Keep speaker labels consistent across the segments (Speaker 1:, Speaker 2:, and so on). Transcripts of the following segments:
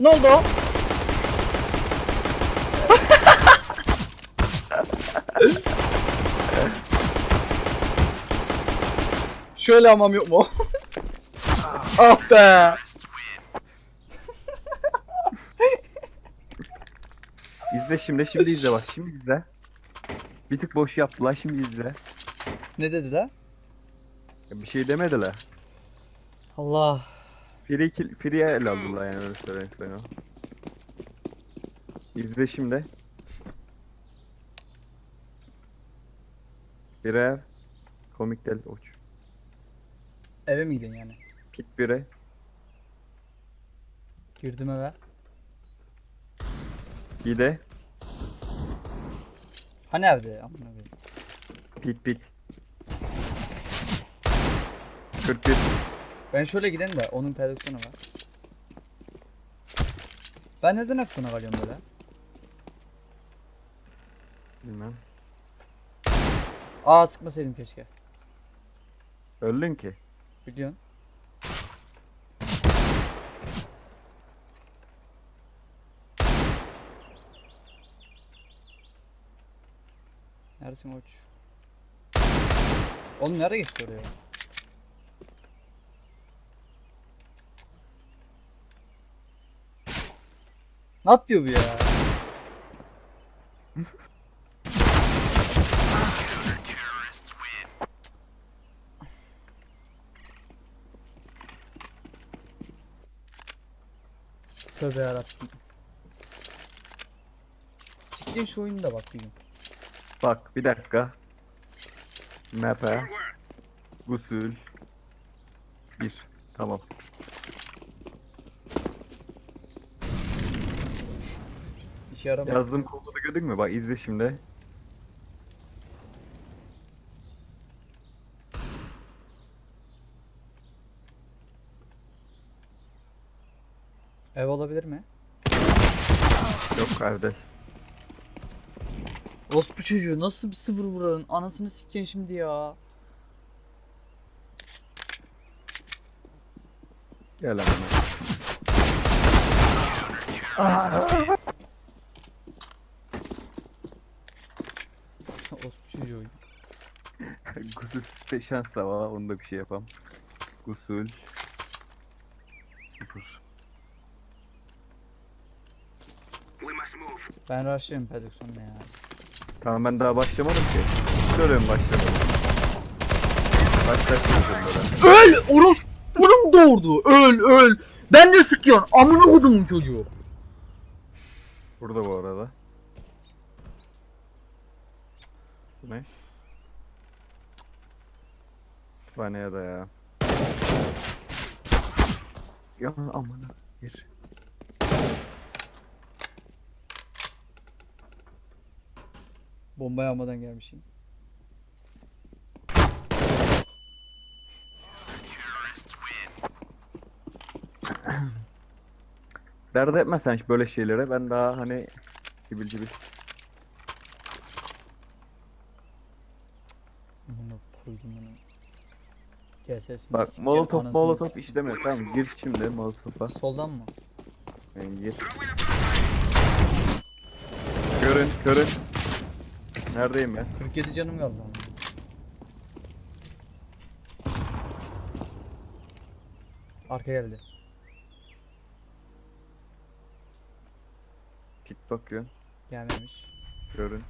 Speaker 1: Ne oldu o? Şöyle amam yok mu? ah be.
Speaker 2: İzle şimdi şimdi izle bak şimdi izle. Bir tık boş yaptılar şimdi izle.
Speaker 1: Ne dediler?
Speaker 2: Ya Bir şey demediler.
Speaker 1: Allah.
Speaker 2: Free kill, free el aldılar yani öyle söyleyeyim sana. İzle şimdi. Birer komik del uç.
Speaker 1: Eve mi gidin yani?
Speaker 2: Pit bire.
Speaker 1: Girdim eve.
Speaker 2: Bir de
Speaker 1: Hani evde? Amına koyayım.
Speaker 2: pit pit. 41.
Speaker 1: Ben şöyle giden de onun prodüksiyonu var. Ben neden hep sona kalıyorum böyle?
Speaker 2: Bilmem.
Speaker 1: Aa sıkmasaydım keşke.
Speaker 2: Öldün ki.
Speaker 1: Biliyorsun. Neredesin uç? Oğlum nereye geçti oraya? Ne yapıyor bu ya? Tövbe yarabbim. Siktirin şu oyunu da bak bir.
Speaker 2: Bak bir dakika. Map'e. Gusül. Bir. Tamam.
Speaker 1: İşe yaramıyor.
Speaker 2: Yazdığım kodu da gördün mü? Bak izle şimdi.
Speaker 1: Ev olabilir mi?
Speaker 2: Yok kardeş.
Speaker 1: Orospu çocuğu nasıl bir sıfır vuranın anasını sikeceksin şimdi ya.
Speaker 2: Gel hemen.
Speaker 1: Orospu çocuğu oyun.
Speaker 2: Site şans da var. Onu da bir şey yapam. Gusül. Sıfır.
Speaker 1: Ben rushlayayım prodüksiyonla ya.
Speaker 2: Tamam ben daha başlamadım ki. Söylüyorum başlamadım. Başlatıyorsun böyle.
Speaker 1: Öl! Orospu'nun doğurdu. Öl öl. Ben de sıkıyorsun. Amına kodumun çocuğu.
Speaker 2: Burada bu arada. Bu ne? Ya da ya. Ya amına bir.
Speaker 1: Bomba yağmadan gelmişim.
Speaker 2: Dert etme sen hiç böyle şeylere. Ben daha hani cibil cibil.
Speaker 1: Amına koydum sesini
Speaker 2: Bak molotof molotof işlemiyor tamam gir şimdi molotofa.
Speaker 1: Soldan mı?
Speaker 2: Yani gir. Görün görün. Neredeyim ben?
Speaker 1: 47 canım kaldı. Arka geldi.
Speaker 2: Git bakıyorsun.
Speaker 1: Gelmemiş.
Speaker 2: Görün.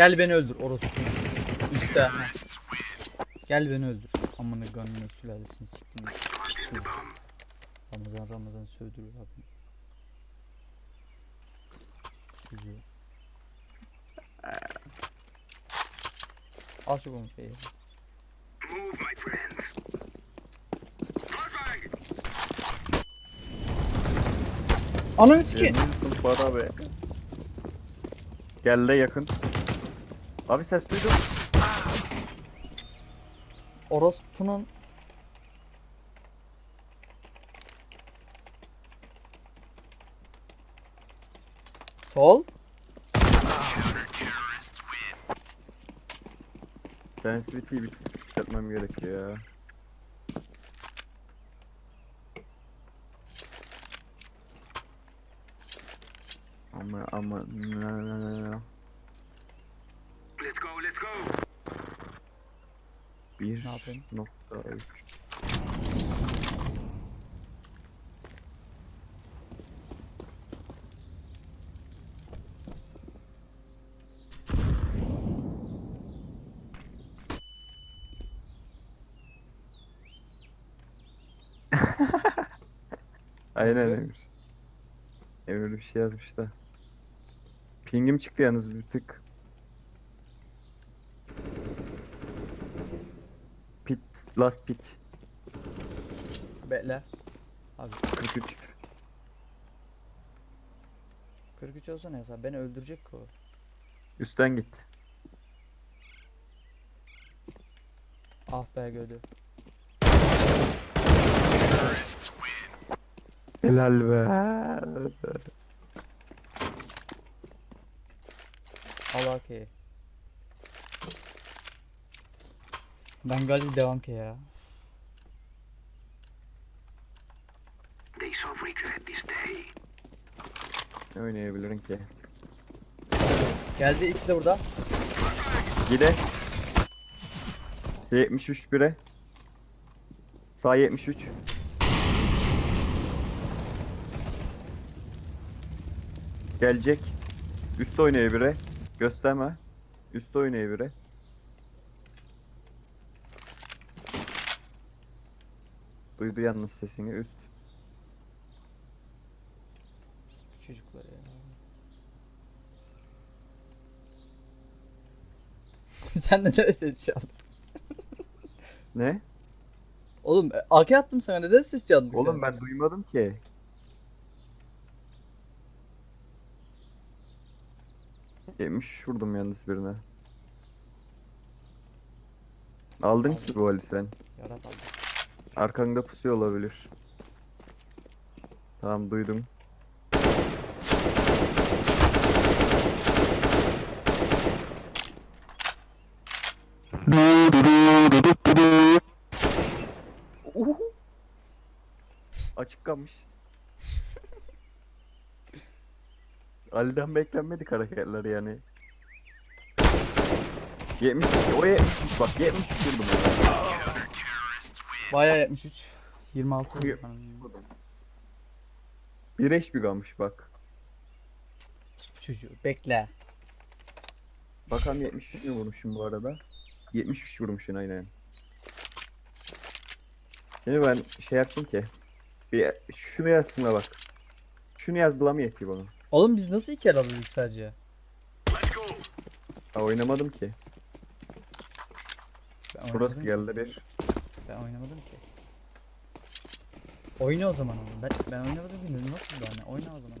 Speaker 1: Gel beni öldür orospu. Üste. Gel beni öldür. Amına gönlüne sülalesini siktim. Ramazan Ramazan sövdürüyor abi. Çocuğu. Al şu konfeyi. Ananı sikeyim.
Speaker 2: Yemin bana be. Gel de yakın. Abi ses duydum.
Speaker 1: Orospu'nun Sol.
Speaker 2: Sensitivity bitirmem şey gerekiyor ya. Bir
Speaker 1: Ne yapayım?
Speaker 2: nokta üç. Aynen
Speaker 1: yapıyor?
Speaker 2: Emir. Emir bir şey yazmış da. Pingim çıktı yalnız bir tık. Pit, last pit.
Speaker 1: Bekle. Abi
Speaker 2: 43.
Speaker 1: 43 olsa ne hesap? Beni öldürecek ki o.
Speaker 2: Üstten git.
Speaker 1: Ah be gödü.
Speaker 2: Helal be.
Speaker 1: Allah ki. Ben galiba devam ki ya.
Speaker 2: Ne oynayabilirim ki?
Speaker 1: Geldi ikisi de burada.
Speaker 2: Gide. S73 1'e. Sağ 73. Gelecek. Üst oynaya bire. Gösterme. Üst oynaya bire. Duydu yalnız sesini üst.
Speaker 1: Bu çocuklar ya. Sen neden ses çaldın?
Speaker 2: Ne?
Speaker 1: Oğlum e, AK attım sana neden ses çaldın
Speaker 2: Oğlum
Speaker 1: sen?
Speaker 2: ben duymadım ki. Yemiş vurdum yalnız birine. Aldın ki bu Ali sen.
Speaker 1: Yarat abi.
Speaker 2: Arkanda pusuyor olabilir. Tamam duydum. Uhu. Açık kalmış. Ali'den beklenmedik hareketler yani. 70 o 73 bak 73 vurdum.
Speaker 1: Bayağı 73. 26 oldu
Speaker 2: Kıyı-
Speaker 1: bana.
Speaker 2: Bir eş bir kalmış bak.
Speaker 1: Bu çocuğu bekle.
Speaker 2: Bakalım 73 mi vurmuşum bu arada? 73 vurmuşsun aynen. Şimdi ben şey yaptım ki. Bir şunu yazsınlar bak. Şunu yazdılar mı yetiyor bana?
Speaker 1: Oğlum biz nasıl iki el alıyoruz sadece?
Speaker 2: Ha oynamadım ki.
Speaker 1: Ben
Speaker 2: Burası geldi bir.
Speaker 1: Oynamadım ki. Oyna o zaman oğlum. Ben, ben oynamadım ki nasıl yani? Oyna o zaman.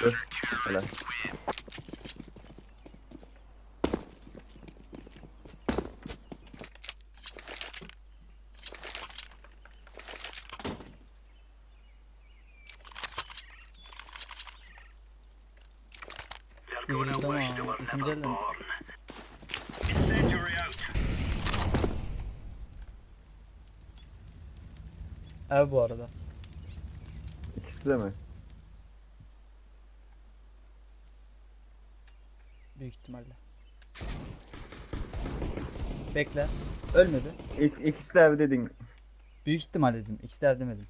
Speaker 2: Göz. Helal.
Speaker 1: Ev bu arada.
Speaker 2: İkisi de mi?
Speaker 1: Büyük ihtimalle. Bekle. Ölmedi.
Speaker 2: İk, ikisi de ev dedin.
Speaker 1: Büyük ihtimal dedim. İkisi de ev demedim.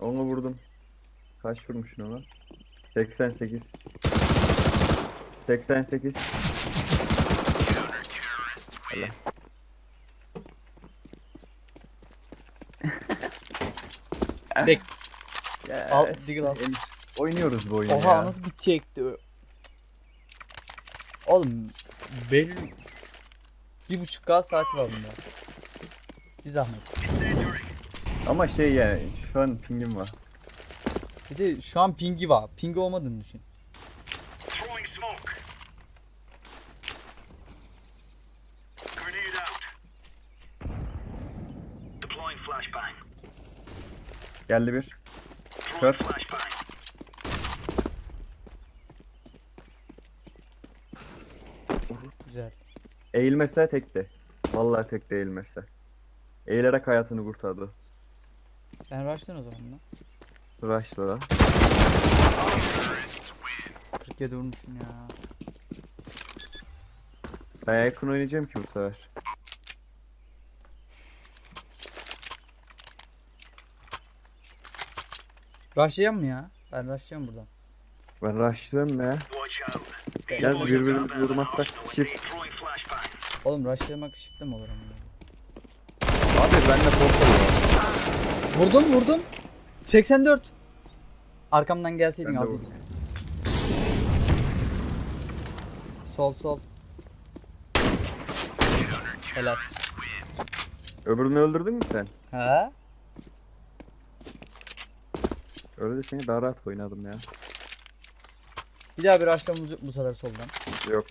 Speaker 2: Onu vurdum. Kaç vurmuşsun ona? 88. 88. Helal.
Speaker 1: Bek.
Speaker 2: Ya,
Speaker 1: Al, Diggle al.
Speaker 2: Oynuyoruz bu oyunu
Speaker 1: Oha
Speaker 2: ya.
Speaker 1: nasıl bir tekti. Oğlum belli bir buçuk K saati var bunda. Bir zahmet.
Speaker 2: Ama şey yani şu an pingim var.
Speaker 1: Bir de şu an pingi var. Pingi olmadığını düşün.
Speaker 2: Geldi bir. Kör.
Speaker 1: Güzel.
Speaker 2: Eğilmese tekti. Vallahi tekte eğilmese. Eğilerek hayatını kurtardı.
Speaker 1: Ben rush'tan o zaman lan.
Speaker 2: Rush'la da.
Speaker 1: 47 vurmuşum ya.
Speaker 2: Ben yakın oynayacağım ki bu sefer.
Speaker 1: Rush'layacağım mı ya? Ben rush'layacağım buradan.
Speaker 2: Ben rushlıyorum ya. Yalnız birbirimizi vurmazsak çift.
Speaker 1: Oğlum rushlamak shift'te mi olur ama?
Speaker 2: Abi bende pompalı var.
Speaker 1: Vurdum vurdum. 84. Arkamdan gelseydin
Speaker 2: Ben de
Speaker 1: aldıydık. Sol sol. Helal.
Speaker 2: Öbürünü öldürdün mü sen?
Speaker 1: Ha?
Speaker 2: Öyle de seni daha rahat oynadım ya.
Speaker 1: Bir daha bir rushlamamız yok bu sefer soldan.
Speaker 2: Yok.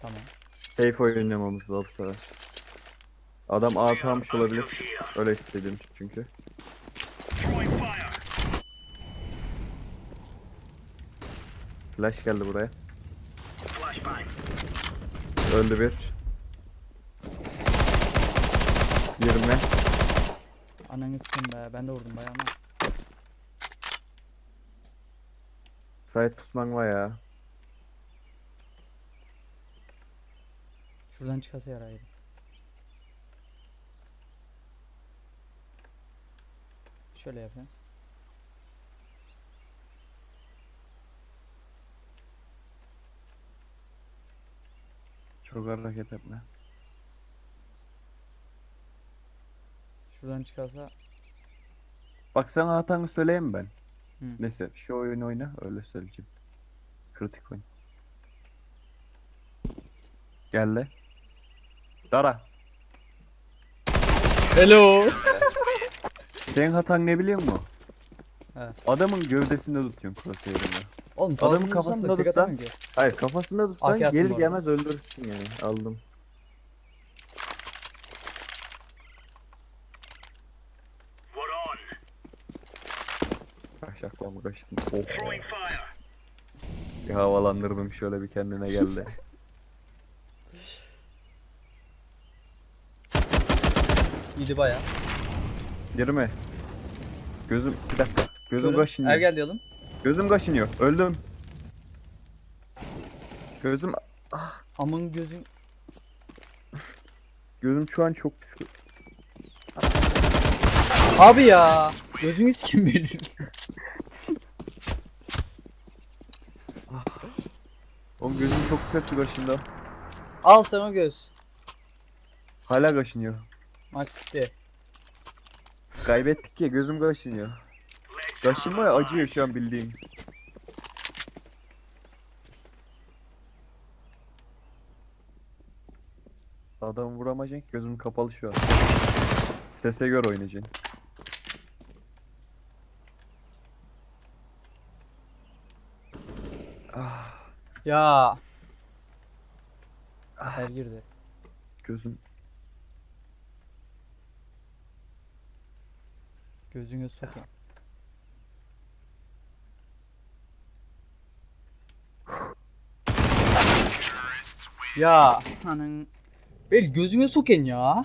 Speaker 1: Tamam.
Speaker 2: Safe oynamamız lazım bu sefer. Adam AP almış olabilir. Öyle istedim çünkü. Flash geldi buraya. Öldü bir. 20.
Speaker 1: Ananı sıkın be. Ben de vurdum bayağı ama.
Speaker 2: Sait pusman var ya.
Speaker 1: Şuradan çıkasa yaraydı. Şöyle yapayım.
Speaker 2: Çok hareket etme.
Speaker 1: Şuradan çıkarsa
Speaker 2: Bak sana hatanı söyleyeyim ben.
Speaker 1: Hı.
Speaker 2: Neyse şu oyunu oyna öyle söyleyeceğim. Kritik oyun. Geldi. Dara.
Speaker 1: Hello.
Speaker 2: Senin hatan ne biliyor musun?
Speaker 1: He.
Speaker 2: Adamın gövdesinde tutuyorsun crosshair'ını.
Speaker 1: Oğlum
Speaker 2: Adamın kafasında tutsan-. Hayır kafasında tutsan
Speaker 1: AK attım
Speaker 2: gelir
Speaker 1: bu arada.
Speaker 2: gelmez öldürürsün yani. Aldım. Kaçtım. Oh. Bir havalandırdım şöyle bir kendine geldi.
Speaker 1: Yedi baya.
Speaker 2: Girme. Gözüm bir dakika. Gözüm
Speaker 1: Görün.
Speaker 2: kaşınıyor.
Speaker 1: Er gel diyelim.
Speaker 2: Gözüm kaşınıyor. Öldüm. Gözüm
Speaker 1: Amın gözün.
Speaker 2: gözüm şu an çok pis.
Speaker 1: Abi ya. Gözünü sikim
Speaker 2: Oğlum gözüm çok kötü kaşındı.
Speaker 1: Al sen o göz.
Speaker 2: Hala kaşınıyor.
Speaker 1: Maç bitti.
Speaker 2: Kaybettik ya gözüm kaşınıyor. Kaşınma ya acıyor şu an bildiğim. Adam vuramayacaksın gözüm kapalı şu an. Sese göre oynayacaksın.
Speaker 1: Ya. Her girdi.
Speaker 2: Gözüm
Speaker 1: Gözüne sokayım. Ya anın Bel gözüne soken ya.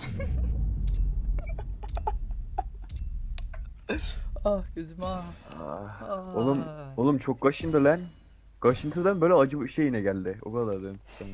Speaker 1: ah gözüm ah.
Speaker 2: Ah,
Speaker 1: ah.
Speaker 2: Oğlum oğlum çok kaşındı lan. Kaşıntıdan böyle acı bir şey yine geldi. O kadar dedim sana.